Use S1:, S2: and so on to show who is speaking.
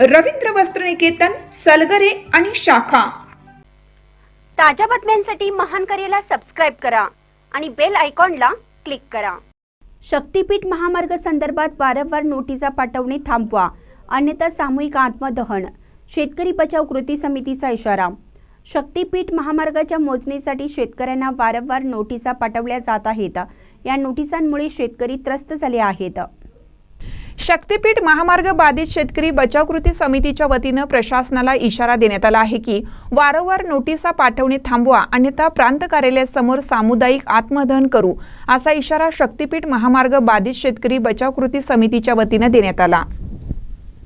S1: रवींद्र वस्त्रनिकेतन सलगरे आणि शाखा.
S2: ताज्या बातम्यांसाठी महान करेला सबस्क्राईब करा आणि बेल आयकॉनला क्लिक करा. शक्तीपीठ महामार्ग संदर्भात वारंवार नोटिसा पाठवणे थांबवा अन्यथा सामूहिक आत्मदहन शेतकरी बचाव कृती समितीचा इशारा. शक्तीपीठ महामार्गाच्या मोजणीसाठी शेतकऱ्यांना वारंवार नोटिसा पाठवल्या जात आहेत. या नोटिसांमुळे शेतकरी त्रस्त झाले आहेत.
S1: शक्तीपीठ महामार्ग बाधित शेतकरी बचाव कृती समितीच्या वतीनं प्रशासनाला इशारा देण्यात आला आहे की वारंवार नोटिसा पाठवणे थांबवा अन्यथा प्रांत कार्यालयासमोर सामुदायिक आत्मदहन करू असा इशारा शक्तीपीठ महामार्ग बाधित शेतकरी बचाव कृती समितीच्या वतीनं देण्यात आला.